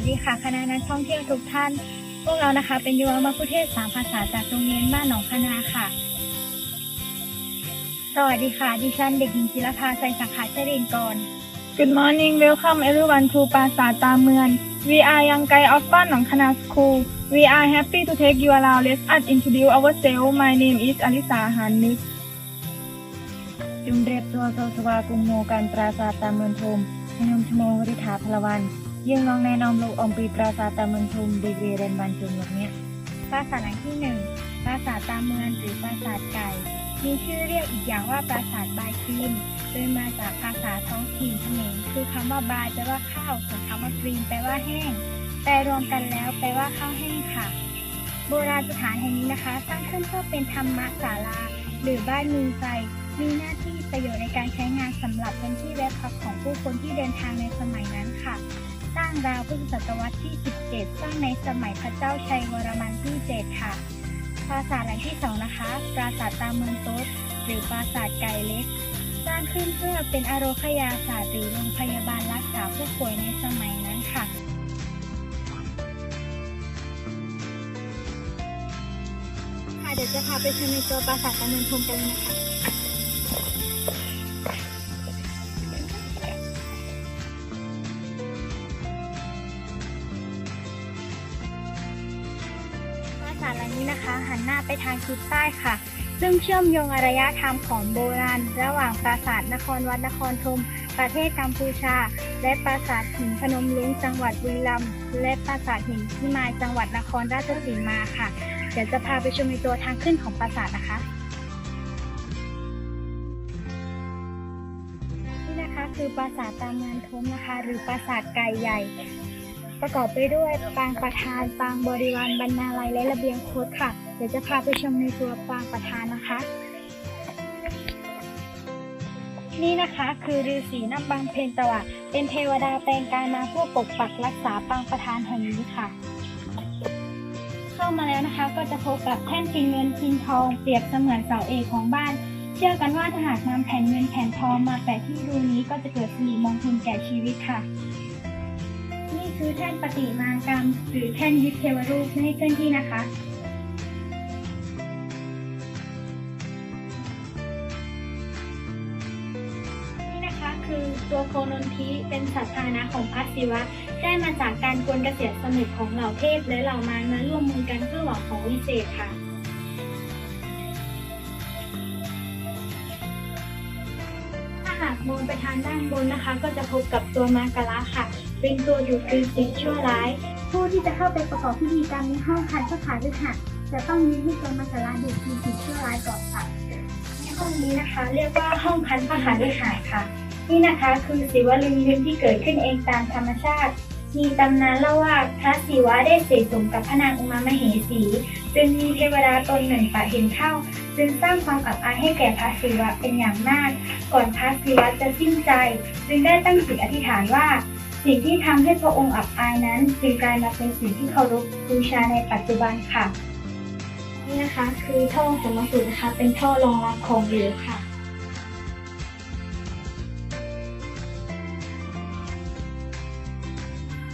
วัสดีค่ะคณะนักท่องเที่ยวทุกท่าน พวกเรานะคะ เป็นยุวมัคคุเทศก์สามภาษาจากโรงเรียนบ้านหนองคณาค่ะ สวัสดีค่ะ ดิฉันเด็กหญิงจิรภาใส่สังขารเจริญกร Good morning, welcome everyone to ปราสาทตาเมือง We are young guy of บ้านหนองคณา School. We are happy to take you around. Let us introduce ourselves. My name is Alisa Hanis. จุมเรียบตัวโซสวากุมโมการปราสาทตามเมืองทมชนมชโมงริธาพลวัน ยื่งน้องแนะนอมลูกอมปีปราสาทตามเมืองทมดีเวเรนบันจุมหลงนี้ยปราสาทหลังที่หนึ่งปราสาทตามเมืองหรือปราสาทไก่ มีชื่อเรียกอีกอย่างว่าปราสาทบายครีมโดยมาจากภาษาท้องถิ่นเขมรคือคำว่าบายแปลว่าข้าวส่วนคำว่าครีมแปลว่าแห้งแต่รวมกันแล้วแปลว่าข้าวแห้งค่ะ โบราณสถานแห่งนี้นะคะ สร้างขึ้นเพื่อเป็นธรรมศาลาหรือบ้านมีไฟมีหน้าที่ประโยชน์ในการใช้งานสำหรับเป็นที่แวะพักของผู้คนที่เดินทางในสมัยนั้นค่ะ สร้างราวพุทธศตวรรษที่ 17 สร้างในสมัยพระเจ้าชัยวรมันที่ 7 ค่ะ ปราสาทหลังที่ 2 นะคะ ปราสาทตามเมืองโต๊ดหรือปราสาทไก่เล็ก สร้างขึ้นเพื่อเป็นอาโรคยาศาสตร์หรือโรงพยาบาลรักษาผู้ป่วยในสมัยนั้นค่ะค่ะเดี๋ยวจะพาไปชมในตัวปราสาทตามเมืองทมกันเลยนะคะ สาทหลังนี้นะคะ หันหน้าไปทางทิศใต้ค่ะ ซึ่งเชื่อมโยงอารยธรรมของโบราณ ระหว่างปราสาทนครวัดนครธมประเทศกัมพูชา และปราสาทหินพนมรุ้งจังหวัดบุรีรัมย์และปราสาทหินพิมายจังหวัดนครราชสีมาค่ะ เดี๋ยวจะพาไปชมในตัวทางขึ้นของปราสาทนะคะนี่นะคะคือปราสาทตามเมืองทมนะคะ หรือปราสาทไก่ใหญ่ ประกอบไปด้วยปางประธาน ปางบริวารบรรณาลัยและระเบียงโคตค่ะ เดี๋ยวจะพาไปชมในตัวปางประธานนะคะ นี่นะคะคือฤาษีนับบางเพนตวะเป็นเทวดาแปลงกายมาเพื่อปกปักรักษาปางประธานแห่งนี้ค่ะ เข้ามาแล้วนะคะก็จะพบกับแท่นพิมพ์เงินพิมพ์ทองเปรียบเสมือนเสาเอกของบ้านเชื่อกันว่าถ้าหากนำแผ่นเงินแผ่นทองมาแปะที่รูนี้ก็จะเกิดสิริมงคลแก่ชีวิตค่ะ คือแท่นปฏิมากรรม หรือแท่นยึดเทวรูปไม่ให้เคลื่อนที่นะคะนี่นะคะคือตัวโคนนทิเป็นสัตว์พาหนะของพระศิวะ ได้มาจากการกวนกระเกษียสมุทของเหล่าเทพและเหล่ามารมาร่วมมือกันเพื่อหวังของวิเศษค่ะ ถ้าหากมองไปทางด้านบนนะคะ ก็จะพบกับตัวมากระค่ะ เป็นตัวดูดกลืนสิ่งชั่วร้าย ผู้ที่จะเข้าไปประกอบพิธีกรรมในห้องคันพระขาฤหัสจะต้องมีให้ตัวมากระดูดกลืนสิ่งชั่วร้ายก่อนค่ะในห้องนี้นะคะ เรียกว่าห้องคันพระขาฤหัสค่ะ นี่นะคะคือศิวลึงลึงที่เกิดขึ้นเองตามธรรมชาติ มีตำนานเล่าว่าพระศิวะได้เสกสมกับพระนางอุมามเหสี จึงมีเทวดาตนหนึ่งปะเห็นเข้าจึงสร้างความอับอายให้แก่พระศิวะเป็นอย่างมาก ก่อนพระศิวะจะสิ้นใจ จึงได้ตั้งจิตอธิษฐานว่า สิ่งที่ทำให้พระองค์อับอายนั้นจึงกลายมาเป็นสิ่งที่เคารพบูชาในปัจจุบันค่ะ นี่นะคะคือท่อสมสูตรนะคะ เป็นท่อรองรับของเหลวค่ะ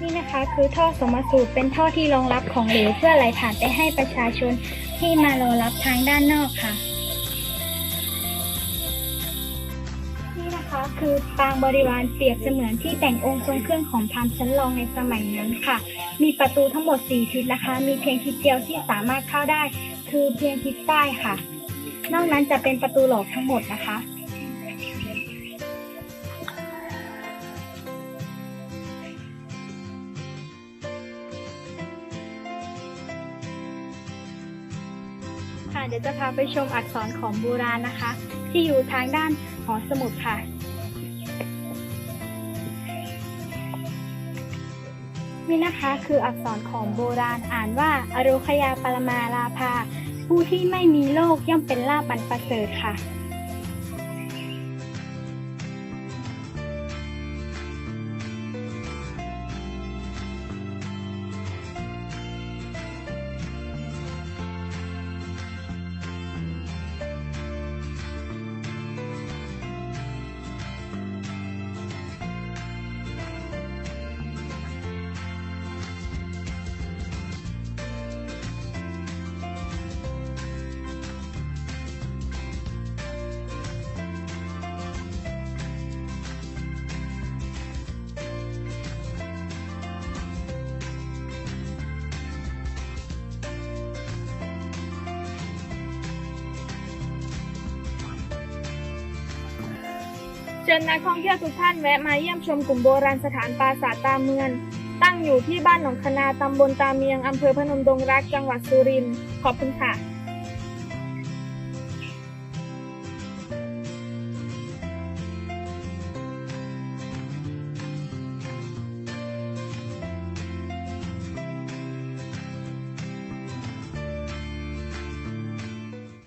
นี่นะคะคือท่อสมสูตรเป็นท่อที่รองรับของเหลวเพื่อไหลผ่านไปให้ประชาชนที่มารอรับทางด้านนอกค่ะ คะคือปางบริวารเปรียบเสมือนที่แต่งองค์ทรงเครื่องของพราหมณ์ชั้นรองในสมัยนั้นค่ะ มีประตูทั้งหมด4ทิศนะคะ มีเพียงทิศเดียวที่สามารถเข้าได้ คือเพียงทิศใต้ค่ะ นอกนั้นจะเป็นประตูหลอกทั้งหมดนะคะค่ะเดี๋ยวจะพาไปชมอักษรของโบราณนะคะ ที่อยู่ทางด้านหอสมุดค่ะ นี่นะคะคืออักษรของโบราณอ่านว่าอโรคยาปรมาลาภาผู้ที่ไม่มีโรคย่อมเป็นลาบันประเสริฐค่ะ เชิญนักท่องเที่ยวทุกท่านแวะมาเยี่ยมชมกลุ่มโบราณสถานปราสาทตาเมืองตั้งอยู่ที่บ้านหนองคณาตำบลตาเมียงอำเภอพนมดงรักจังหวัดสุรินทร์ขอบคุณค่ะ